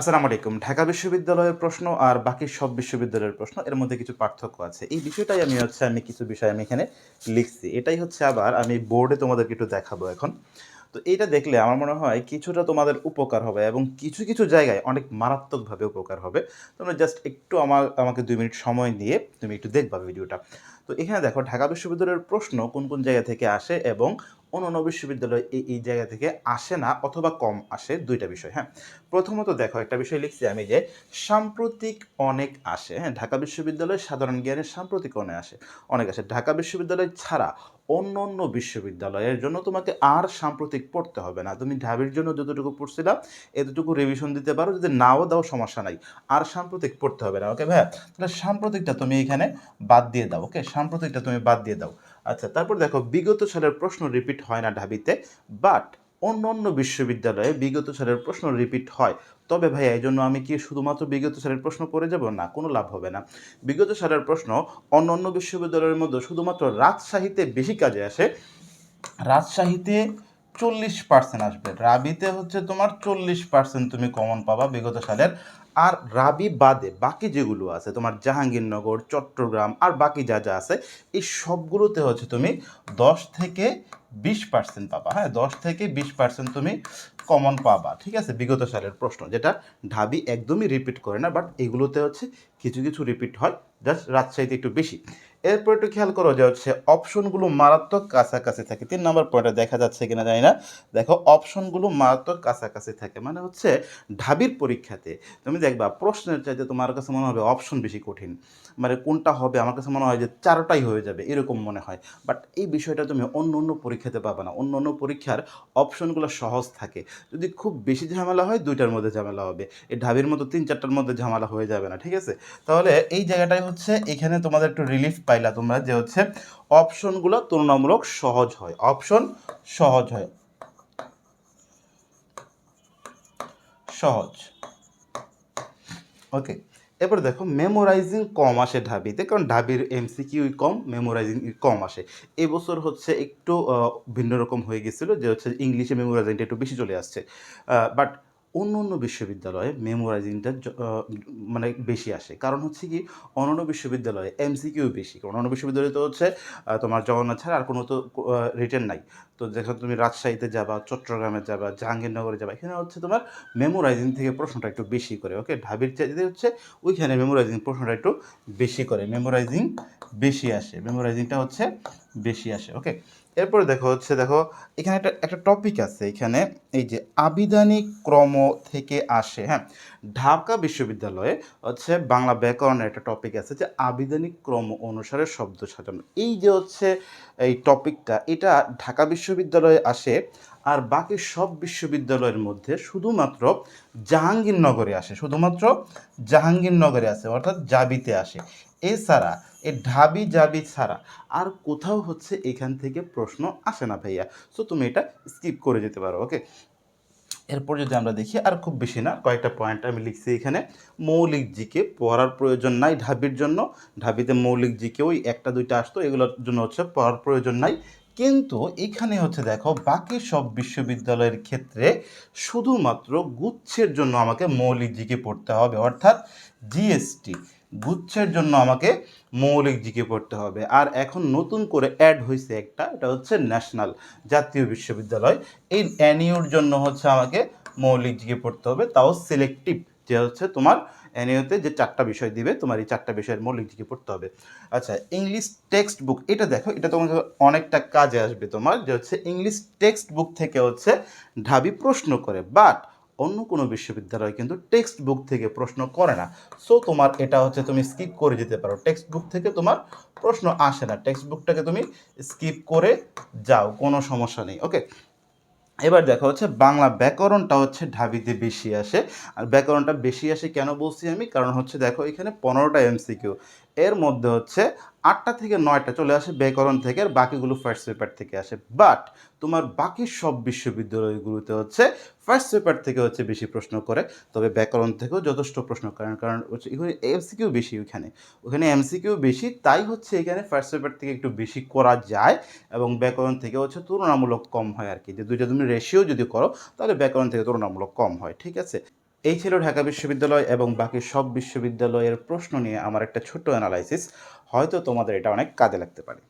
আসসালামু আলাইকুম। ঢাকা বিশ্ববিদ্যালয়ের প্রশ্ন আর বাকি সব বিশ্ববিদ্যালয়ের প্রশ্ন, এর মধ্যে কিছু পার্থক্য আছে। এই বিষয়টাই আমি হচ্ছে, আমি কিছু বিষয় আমি এখানে লিখছি। এটাই হচ্ছে আবার আমি বোর্ডে তোমাদেরকে একটু দেখাবো এখন। তো এইটা দেখলে আমার মনে হয় কিছুটা তোমাদের উপকার হবে এবং কিছু কিছু জায়গায় অনেক মারাত্মকভাবে উপকার হবে। তোমরা জাস্ট একটু আমার, আমাকে দুই মিনিট সময় দিয়ে তুমি একটু দেখবা ভিডিওটা। তো এখানে দেখো, ঢাকা বিশ্ববিদ্যালয়ের প্রশ্ন কোন কোন জায়গা থেকে আসে এবং অন্যান্য বিশ্ববিদ্যালয় এই এই জায়গা থেকে আসে না অথবা কম আসে দুইটা বিষয় হ্যাঁ। প্রথমত দেখো একটা বিষয় লিখছি আমি যে, সাম্প্রতিক অনেক আসে হ্যাঁ। ঢাকা বিশ্ববিদ্যালয় সাধারণ জ্ঞানের সাম্প্রতিক অনেক আসে। অনেক আসে। ঢাকা বিশ্ববিদ্যালয় ছাড়া অন্য অন্য বিশ্ববিদ্যালয়ের জন্য তোমাকে আর সাম্প্রতিক পড়তে হবে না। তুমি ঢাবির জন্য যতটুকু পড়ছিলাম, এতটুকু রিভিশন দিতে পারো, যদি নাও দাও সমস্যা নাই। আর সাম্প্রতিক পড়তে হবে না। ওকে ভাইয়া? তাহলে সাম্প্রতিকটা তুমি এখানে বাদ দিয়ে দাও ওকে সাম্প্রতিকটা তুমি বাদ দিয়ে দাও। আচ্ছা তারপর দেখো, বিগত সালের প্রশ্ন রিপিট হয় না ঢাবিতে বাট অন্য অন্য বিশ্ববিদ্যালয়ে বিগত সালের প্রশ্ন রিপিট হয়। তবে ভাই এই জন্য আমি কি শুধুমাত্র বিগত সালের প্রশ্ন পড়ে যাব? না, কোনো লাভ হবে না। বিগত সালের প্রশ্ন অন্য অন্য বিশ্ববিদ্যালয়ের মধ্যে শুধুমাত্র রাজশাহীতে বেশি কাজে আসে। রাজশাহীতে চল্লিশ পার্সেন্ট আসবে। রাবিতে হচ্ছে তোমার চল্লিশ পার্সেন্ট তুমি কমন পাবা বিগত সালের। আর রাবি বাদে বাকি যেগুলো আছে, তোমার জাহাঙ্গীরনগর, চট্টগ্রাম আর বাকি যা যা আছে, এই সবগুলোতে হচ্ছে তুমি দশ থেকে বিশ পার্সেন্ট পাবা। হ্যাঁ দশ থেকে বিশ পার্সেন্ট তুমি কমন পাবা। ঠিক আছে? বিগত সালের প্রশ্ন, যেটা ঢাবি একদমই রিপিট করে না বাট এগুলোতে হচ্ছে কিছু কিছু রিপিট হয় জাস্ট রাজশাহীতে একটু বেশি। এরপর একটু খেয়াল করো যে হচ্ছে অপশনগুলো মারাত্মক কাছাকাছি থাকে। তিন নম্বর পয়েন্টে দেখা যাচ্ছে কিনা জানি না। দেখো অপশনগুলো মারাত্মক কাছাকাছি থাকে। মানে হচ্ছে ঢাবির পরীক্ষাতে তুমি দেখবা প্রশ্নের চাইতে তোমার কাছে মনে হবে অপশন বেশি কঠিন। মানে কোনটা হবে? আমার কাছে মনে হয় যে চারটাই হয়ে যাবে, এরকম মনে হয়। বাট এই বিষয়টা তুমি অন্য অন্য পরীক্ষাতে পাবে না। অন্য অন্য পরীক্ষার অপশনগুলো সহজ থাকে। যদি খুব বেশি ঝামেলা হয়, দুইটার মধ্যে ঝামেলা হবে। এই ঢাবির মতো তিন চারটার মধ্যে ঝামেলা হয়ে যাবে না, ঠিক আছে? তাহলে এই জায়গাটাই হচ্ছে এখানে তোমাদের একটু রিলিফ পাইলা তোমরা যে হচ্ছে অপশনগুলো তুলনামূলক সহজ হয়। অপশন সহজ হয়। সহজ। ওকে এবার দেখো মেমোরাইজিং কম আসে ঢাবিতে, কারণ ঢাবির এমসিকিউ কম মেমোরাইজিং কম আসে। এবছর হচ্ছে একটু ভিন্ন রকম হয়ে গেছিল, যে হচ্ছে ইংলিশে মেমোরাইজিংটা একটু বেশি চলে আসছে। বাট অন্য অন্য বিশ্ববিদ্যালয়ে মেমোরাইজিংটা মানে বেশি আসে। কারণ হচ্ছে কি, অন্যান্য বিশ্ববিদ্যালয়ে এমসিকিউ বেশি। অন্যান্য বিশ্ববিদ্যালয়ে তো হচ্ছে তোমার জগন্নাথ ছাড়া আর কোনো তো রিটার্ন নাই। তো যখন তুমি রাজশাহীতে যাবা, চট্টগ্রামে যাবা, জাহাঙ্গীরনগরে যাবা, এখানে হচ্ছে তোমার মেমোরাইজিং থেকে প্রশ্নটা একটু বেশি করে ওকে ঢাবির চাইতে হচ্ছে ওইখানে মেমোরাইজিং প্রশ্নটা একটু বেশি করে। মেমোরাইজিং বেশি আসে। মেমোরাইজিংটা হচ্ছে বেশি আসে ওকে এরপরে দেখো হচ্ছে দেখো, এখানে একটা একটা টপিক আছে এখানে, এই যে আবিধানিক ক্রম থেকে আসে হ্যাঁ? ঢাকা বিশ্ববিদ্যালয়ে হচ্ছে বাংলা ব্যাকরণের একটা টপিক আছে যে আবিধানিক ক্রম অনুসারে শব্দ সাজানো। এই যে হচ্ছে এই টপিকটা এটা ঢাকা বিশ্ববিদ্যালয়ে আসে আর বাকি সব বিশ্ববিদ্যালয়ের মধ্যে শুধুমাত্র জাহাঙ্গীরনগরে আসে, শুধুমাত্র জাহাঙ্গীরনগরে আসে, অর্থাৎ জাবিতে আসে। এছাড়া, এ ঢাবি জাবি ছাড়া আর কোথাও হচ্ছে এখান থেকে প্রশ্ন আসে না ভাইয়া। সো তুমি এটা স্কিপ করে যেতে পারো ওকে এরপর যদি আমরা দেখি, আর খুব বেশি না, কয়েকটা পয়েন্ট আমি লিখছি এখানে। মৌলিক জিকে পড়ার প্রয়োজন নাই ঢাবির জন্য। ঢাবিতে মৌলিক জিকে ওই একটা দুইটা আসতো, এগুলোর জন্য হচ্ছে পড়ার প্রয়োজন নাই। কিন্তু এখানে হচ্ছে দেখো, বাকি সব বিশ্ববিদ্যালয়ের ক্ষেত্রে শুধুমাত্র গুচ্ছের জন্য আমাকে মৌলিক জিকে পড়তে হবে, অর্থাৎ জিএসটি। গুচ্ছের জন্য আমাকে মৌলিক জিকে পড়তে হবে। আর এখন নতুন করে অ্যাড হয়েছে একটা, এটা হচ্ছে ন্যাশনাল জাতীয় বিশ্ববিদ্যালয়। এই অ্যানিউর জন্য হচ্ছে আমাকে মৌলিক জিকে পড়তে হবে, তাও সিলেক্টিভ যে হচ্ছে তোমার অ্যানিওতে যে চারটা বিষয় দিবে, তোমার এই চারটা বিষয়ের মৌলিক জিকে পড়তে হবে। আচ্ছা ইংলিশ টেক্সট বুক এটা দেখো, এটা তোমাকে অনেকটা কাজে আসবে তোমার, যে হচ্ছে ইংলিশ টেক্সট বুক থেকে হচ্ছে ঢাবি প্রশ্ন করে বাট অন্য কোনো বিশ্ববিদ্যালয় কিন্তু টেক্সট বুক থেকে প্রশ্ন করে না। সো তোমার এটা হচ্ছে তুমি স্কিপ করে যেতে পারো। টেক্সট বুক থেকে তোমার প্রশ্ন আসে না। টেক্সট বুকটাকে তুমি স্কিপ করে যাও, কোনো সমস্যা নেই ওকে এবার দেখা হচ্ছে বাংলা ব্যাকরণটা হচ্ছে ঢাবিতে বেশি আসে। আর ব্যাকরণটা বেশি আসে কেন বলছি আমি? কারণ হচ্ছে দেখো এখানে পনেরোটা এমসিকিউ। এর মধ্যে হচ্ছে আটটা থেকে নয়টা চলে আসে ব্যাকরণ থেকে আর বাকিগুলো ফার্স্ট পেপার থেকে আসে। বাট তোমার বাকি সব বিশ্ববিদ্যালয়গুলোতে হচ্ছে ফার্স্ট পেপার থেকে হচ্ছে বেশি প্রশ্ন করে, তবে ব্যাকরণ থেকেও যথেষ্ট প্রশ্ন করেন কারণ হচ্ছে এখানে এমসিকিউ বেশি ওখানে। ওখানে এমসিকিউ বেশি, তাই হচ্ছে এখানে ফার্স্ট পেপার থেকে একটু বেশি করা যায় এবং ব্যাকরণ থেকে হচ্ছে তুলনামূলক কম হয় আর কি যে দুইটা তুমি রেশিও যদি করো, তাহলে ব্যাকরণ থেকে তুলনামূলক কম হয়, ঠিক আছে? এই ছিল ঢাকা বিশ্ববিদ্যালয় এবং বাকি সব বিশ্ববিদ্যালয়ের প্রশ্ন নিয়ে আমার একটা ছোট্ট অ্যানালাইসিস হয়তো তোমাদের এটা অনেক কাজে লাগতে পারে।